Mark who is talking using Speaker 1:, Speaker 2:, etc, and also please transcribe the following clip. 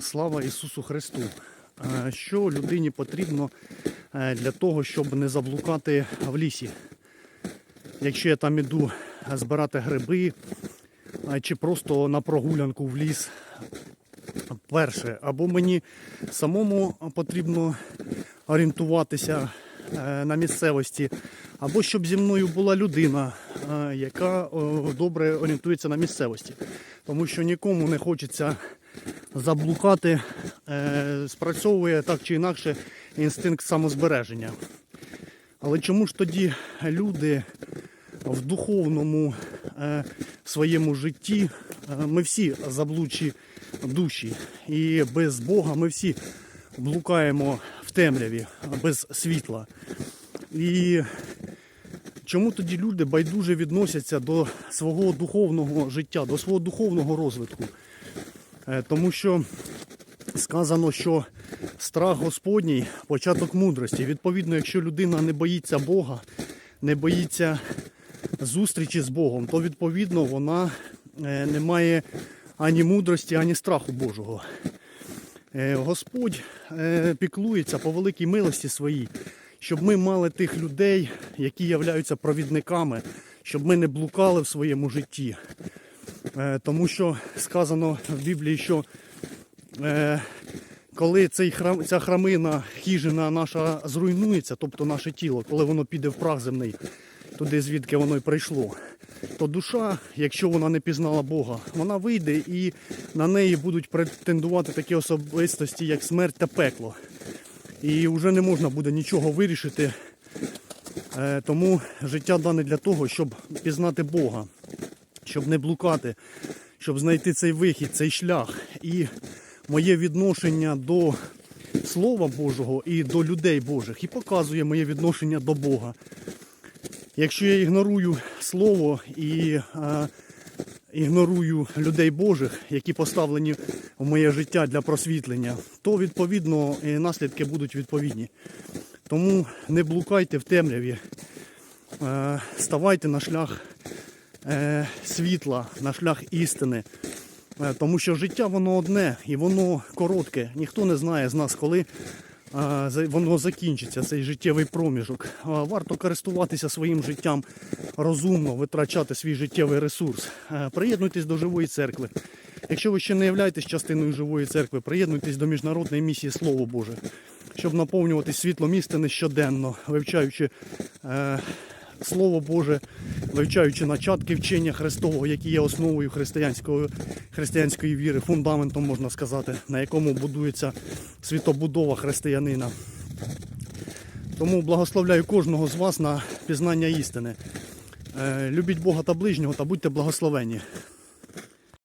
Speaker 1: Слава Ісусу Христу! Що людині потрібно е, для того, щоб не заблукати в лісі? Якщо я там іду збирати гриби чи просто на прогулянку в ліс, перше, або мені самому потрібно орієнтуватися е, на місцевості, або щоб зі мною була людина, е, яка добре орієнтується на місцевості. Тому що нікому не хочеться заблукати, е, спрацьовує так чи інакше інстинкт самозбереження. Але чому ж тоді люди в духовному е, своєму житті, е, ми всі заблудші душі, і без Бога ми всі блукаємо в темряві, без світла. І чому тоді люди байдуже відносяться до свого духовного життя, до свого духовного розвитку? Е, Тому що сказано, що страх Господній початок мудрості. Відповідно, якщо людина не боїться Бога, не боїться зустрічі з Богом, то відповідно вона е, не має ані мудрості, ані страху Божого. Е, Господь піклується по великій милості своїй, щоб ми мали тих людей, які являються провідниками, щоб ми не блукали в своєму житті. Е, Тому що сказано в Біблії, що е, коли цей храм, ця храмина, хижина наша зруйнується, тобто наше тіло, коли воно піде в прах земний, туди звідки воно й прийшло, то душа, якщо вона не пізнала Бога, вона вийде і на неї будуть претендувати такі особистості, як смерть та пекло. І вже не можна буде нічого вирішити. Е, Тому життя дане для того, щоб пізнати Бога, щоб не блукати, щоб знайти цей вихід, цей шлях. І моє відношення до Слова Божого і до людей Божих, і показує моє відношення до Бога. Якщо я ігнорую Слово і е, ігнорую людей Божих, які поставлені в моє життя для просвітлення, то відповідно наслідки будуть відповідні. Тому не блукайте в темряві, е, ставайте на шлях світла, на шлях істини. Е, Тому що життя воно одне і воно коротке. Ніхто не знає з нас, коли е, воно закінчиться, цей життєвий проміжок. Е, Варто користуватися своїм життям розумно, витрачати свій життєвий ресурс. Е, Приєднуйтесь до живої церкви. Якщо ви ще не являєтесь частиною живої церкви, приєднуйтесь до міжнародної місії Слово Боже, щоб наповнювати світлом істини щоденно, вивчаючи е, Слово Боже, вивчаючи начатки вчення Христового, які є основою християнської, християнської віри, фундаментом, можна сказати, на якому будується світобудова християнина. Тому благословляю кожного з вас на пізнання істини. Е, Любіть Бога та ближнього та будьте благословені.